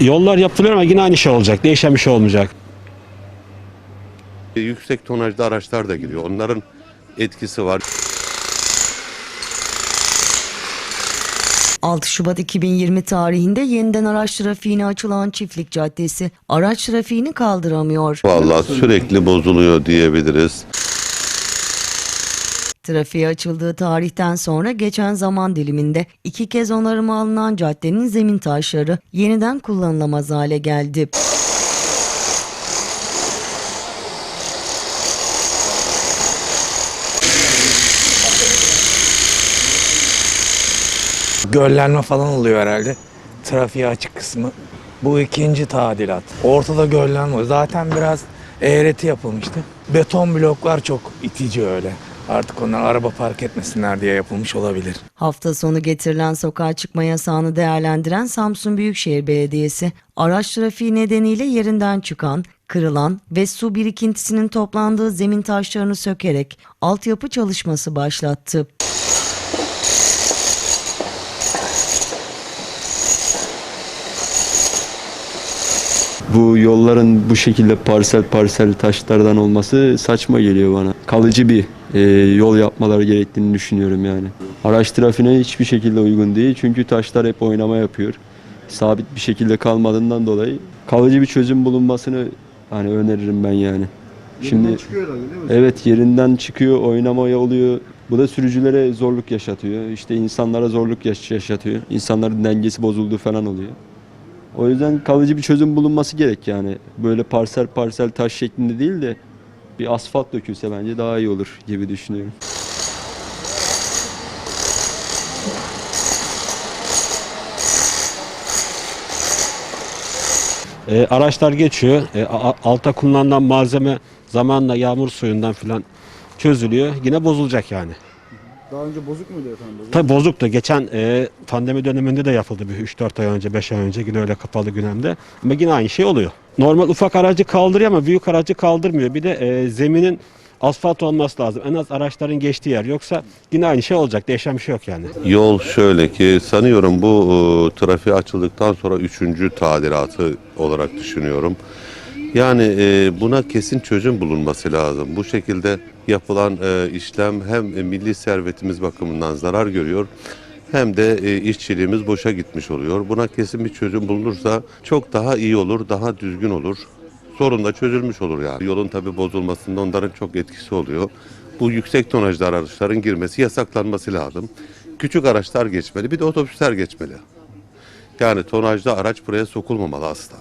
Yollar yapılıyor ama yine aynı şey olacak. Değişen bir şey olmayacak. Yüksek tonajlı araçlar da giriyor. Onların etkisi var. 6 Şubat 2020 tarihinde yeniden araç trafiğine açılan Çiftlik Caddesi araç trafiğini kaldıramıyor. Vallahi sürekli bozuluyor diyebiliriz. Trafiğe açıldığı tarihten sonra geçen zaman diliminde iki kez onarıma alınan caddenin zemin taşları yeniden kullanılamaz hale geldi. Göllenme falan oluyor herhalde. Trafiğe açık kısmı. Bu ikinci tadilat. Ortada göllenme. Zaten biraz eğreti yapılmıştı. Beton bloklar çok itici öyle. Artık onlar araba park etmesinler diye yapılmış olabilir. Hafta sonu getirilen sokağa çıkma yasağını değerlendiren Samsun Büyükşehir Belediyesi, araç trafiği nedeniyle yerinden çıkan, kırılan ve su birikintisinin toplandığı zemin taşlarını sökerek altyapı çalışması başlattı. Bu yolların bu şekilde parsel parsel taşlardan olması saçma geliyor bana. Kalıcı bir e, yol yapmaları gerektiğini düşünüyorum yani. Araç trafiğine hiçbir şekilde uygun değil çünkü taşlar hep oynama yapıyor. Sabit bir şekilde kalmadığından dolayı kalıcı bir çözüm bulunmasını hani öneririm ben yani. Şimdi evet yerinden çıkıyor, oynamaya oluyor. Bu da sürücülere zorluk yaşatıyor. İşte insanlara zorluk yaş- yaşatıyor. İnsanların dengesi bozulduğu falan oluyor. O yüzden kalıcı bir çözüm bulunması gerek yani. Böyle parsel parsel taş şeklinde değil de bir asfalt dökülse bence daha iyi olur gibi düşünüyorum. E, araçlar geçiyor. E, alta kullanılan malzeme zamanla yağmur suyundan filan çözülüyor. Yine bozulacak yani. Daha önce bozuk muydu efendim? Bozuk. Tabii bozuktu. Geçen e, pandemi döneminde de yapıldı bir 3-4 ay önce, 5 ay önce yine öyle kapalı gündemde. Ama yine aynı şey oluyor. Normal ufak aracı kaldırıyor ama büyük aracı kaldırmıyor. Bir de e, zeminin asfalt olması lazım. En az araçların geçtiği yer. Yoksa yine aynı şey olacak. Değişen bir şey yok yani. Yol şöyle ki sanıyorum bu e, trafiğe açıldıktan sonra üçüncü tadilatı olarak düşünüyorum. Yani e, buna kesin çözüm bulunması lazım. Bu şekilde yapılan e, işlem hem e, milli servetimiz bakımından zarar görüyor hem de e, işçiliğimiz boşa gitmiş oluyor. Buna kesin bir çözüm bulunursa çok daha iyi olur, daha düzgün olur. Sorun da çözülmüş olur yani. Yolun tabi bozulmasında onların çok etkisi oluyor. Bu yüksek tonajlı araçların girmesi yasaklanması lazım. Küçük araçlar geçmeli, bir de otobüsler geçmeli. Yani tonajlı araç buraya sokulmamalı asla.